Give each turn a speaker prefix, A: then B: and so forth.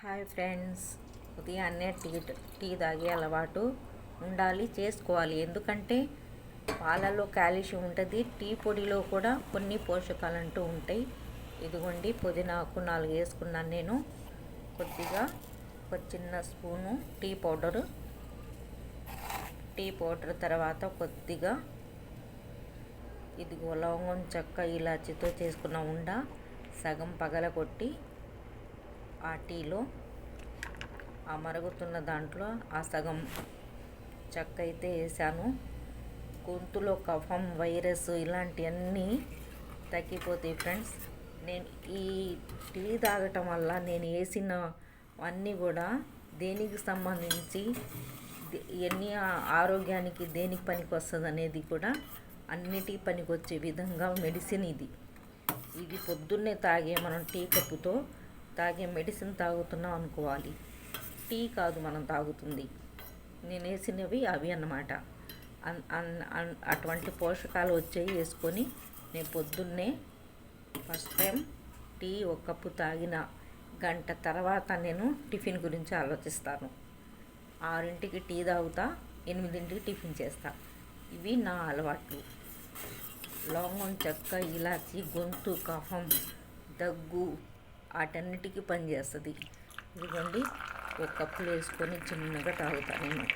A: Hi friends ఉదయాన్నే tea tea తాగే అలవాటు ఉండాలి చేసుకోవాలి. ఎందుకంటే పాలలో కాల్షియం ఉంటుంది టీ పొడిలో కూడా కొన్ని పోషకాలు అంటూ ఉంటాయి. ఇదిగోండి పుదీనాకు నాలుగు వేసుకున్నాను నేను. కొద్దిగా ఒక చిన్న spoon tea powder. Tea powder తర్వాత కొద్దిగా ఇదిగో లవంగం చెక్క ఇలాచితో చేసుకున్న ఉండ సగం పగలగొట్టి ఆ టీలో ఆ మరుగుతున్న దాంట్లో ఆ సగం చెక్క అయితే వేసాను. గొంతులో కఫం వైరస్ ఇలాంటివన్నీ తగ్గిపోతాయి ఫ్రెండ్స్. నేను ఈ టీ తాగటం వల్ల నేను వేసిన అన్నీ కూడా దేనికి సంబంధించి ఎన్ని ఆరోగ్యానికి దేనికి పనికి వస్తుంది అనేది కూడా అన్నిటి పనికి వచ్చే విధంగా మెడిసిన్ ఇది. ఇది పొద్దున్నే తాగే మనం టీ కప్పుతో తాగే మెడిసిన్ తాగుతున్నాం అనుకోవాలి. టీ కాదు మనం తాగుతుంది. నేను వేసినవి అవి అన్నమాట. అటువంటి పోషకాలు వచ్చాయి వేసుకొని నేను పొద్దున్నే ఫస్ట్ టైం టీ ఒక కప్పు తాగిన గంట తర్వాత నేను టిఫిన్ గురించి ఆలోచిస్తాను. ఆరింటికి టీ తాగుతా ఎనిమిదింటికి టిఫిన్ చేస్తా. ఇవి నా అలవాట్లు. లవంగం చెక్క ఇలాచి గొంతు కఫం దగ్గు వాటన్నిటికీ పనిచేస్తుంది. ఇదిగోండి ఒక కప్పులు వేసుకొని చిన్నగా తాగుతాను నేను